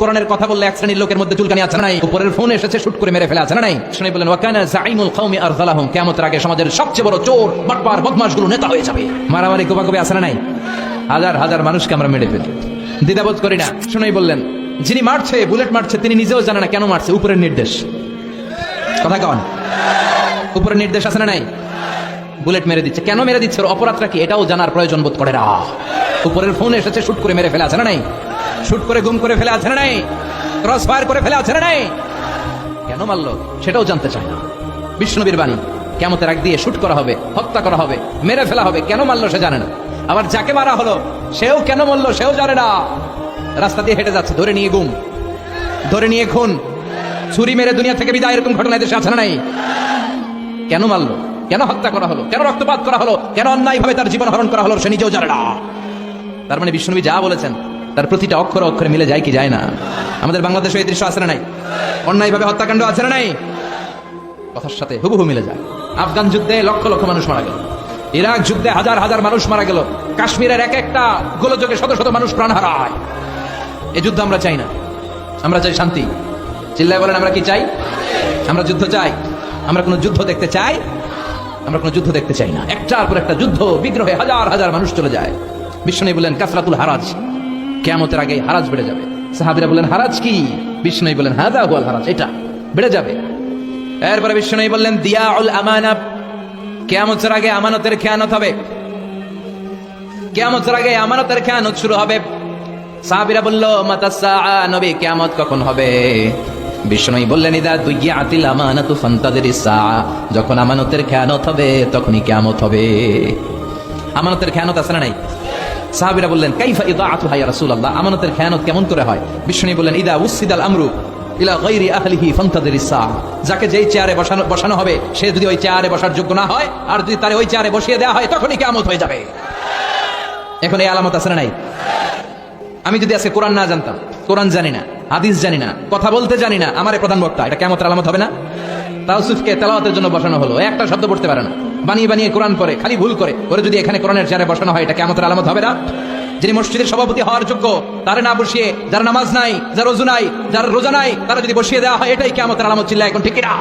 কোরআনের কথা বললে এক শ্রেণির লোকের মধ্যে চুলকানি আছে নাই? উপরের ফোন এসেছে, শুট করে মেরে ফেলে আছে নাই? শুনে বললেন, ওয়াকানা জাইমুল কওমি আরজালাহুম কিয়ামতের আগে সমাজের সবচেয়ে বড় চোর, বাটপার, বদমাশগুলো নেতা হয়ে যাবে। মারামারি কোপাকুপি আছে নাই? হাজার হাজার মানুষকে আমরা মেরে ফেলি। দ্বিধাবোধ করি না। শুনেই বললেন, যিনি মারছে, বুলেট মারছে, তিনি নিজেও জানে না কেন মারছে। উপরের নির্দেশ। কথা কন। উপরের নির্দেশ আছে না নাই? বুলেট মেরে দিচ্ছে। কেন মেরে দিচ্ছে? অপরাধটা কি? এটাও জানার প্রয়োজন বোধ করে না উপরের ফোন এসেছে, শুট করে মেরে ফেলে আছে না নাই? শুট করে, গুম করে ফেলে আছে না নাই? ক্রস ফায়ার করে ফেলে আছে না নাই? কেন মারলো? সেটাও জানতে চায় না। বিষ্ণুবীর বাণী কেমতের আগ দিয়ে শুট করা হবে, হত্যা করা হবে, মেরে ফেলা হবে, কেন মারলো সে জানে না। আবার যাকে মারা হলো, সেও কেন মারলো সেও জানে না। রাস্তা দিয়ে হেঁটে যাচ্ছে, ধরে নিয়ে গুম। ধরে নিয়ে খুন। ছুরি মেরে দুনিয়া থেকে বিদায়, এরকম ঘটনা দেশে আছে না নাই? কেন মারলো? কেন হত্যা করা হলো? কেন রক্তপাত করা হলো? কেন অন্যায়ভাবে তার জীবন হরণ করা হলো সে নিজেও জানে না। তার মানে বিষ্ণুবী যা বলেছেন, তার প্রতিটা অক্ষর অক্ষরে মিলে যায় কি যায় না। আমাদের বাংলাদেশে এই দৃশ্য আছে না নাই? অন্যায়ভাবে হত্যাকাণ্ড আছে না নাই? কথার সাথে হুবহু মিলে যায়। আফগান যুদ্ধে লক্ষ লক্ষ মানুষ মারা গেল। ইরাক যুদ্ধে হাজার হাজার মানুষ মারা গেল। কাশ্মীরের এক একটা গোলযোগে শত শত মানুষ প্রাণ হারায়। এই যুদ্ধ আমরা চাই না। আমরা চাই শান্তি। চিল্লায় বলেন, আমরা কি চাই? আমরা যুদ্ধ চাই। আমরা কোনো যুদ্ধ দেখতে চাই আমরা কোনো যুদ্ধ দেখতে চাই না। একটার পর একটা যুদ্ধ বিগ্রহে হাজার হাজার মানুষ চলে যায়। বিষ্ণু বলেন কাসরাতুল হারাজ, কেয়ামতের আগে হারাজ বেড়ে যাবে। সাহাবিরা বলেন হারাজ কি? বিষ্ণু বলেন হাদা হুয়াল হারাজ, এটা বেড়ে যাবে। এরপরে বিষ্ণু বললেন দিয়া উল আমানা কেয়ামতের আগে আমানতের খেয়ানত হবে। কেয়ামতের আগে আমানতের খেয়ানত শুরু হবে। সাহাবিরা বলল, মাতাসা নবী, কেয়ামত কখন হবে? বিষ্ণুই বললেন, ইদা দুইয়া আতিল আমানাতু ফান্তাদের যখন আমানতের খেয়ানত হবে, তখনই কেয়ামত হবে। আমানতের খেয়ানত আছে না নাই? সাহাবিরা বললেন, কাইফা ইদা আতু হাইয়া রাসূলুল্লাহ? আমানতের খেয়ানত কেমন করে হয়? বিষ্ণুই বললেন, ইদা উসিদাল আমরু ইলা গায়রি আহলিহি ফান্তাদের যাকে যেই চেয়ারে বসানো বসানো হবে, সে যদি ওই চেয়ারে বসার যোগ্য না হয়, আর যদি তারে ওই চেয়ারে বসিয়ে দেওয়া হয়, তখনই কেয়ামত হয়ে যাবে। এখন এই আলামত আছে না নাই? আমি যদি আজকে কোরআন না জানতাম, কোরআন জানি না হাদিস জানি না, কথা বলতে জানি না, আমার প্রধান বক্তা, এটা কেমন আলামত হবে না? তাওসুফকে তেলাওয়াতের জন্য বসানো হলো, একটা শব্দ পড়তে পারে না। বানিয়ে বানিয়ে কোরআন পড়ে, খালি ভুল করে, ওরে যদি এখানে কোরআনের চেয়ারে বসানো হয়, এটা কেমন আলামত হবে না? যিনি মসজিদের সভাপতি হওয়ার যোগ্য, তারা না বসিয়ে, যার নামাজ নাই, যার রোজু নাই, যার রোজা নাই, তারা যদি বসিয়ে দেওয়া হয়, এটাই কেমন আলামত ছিল এখন ঠিক না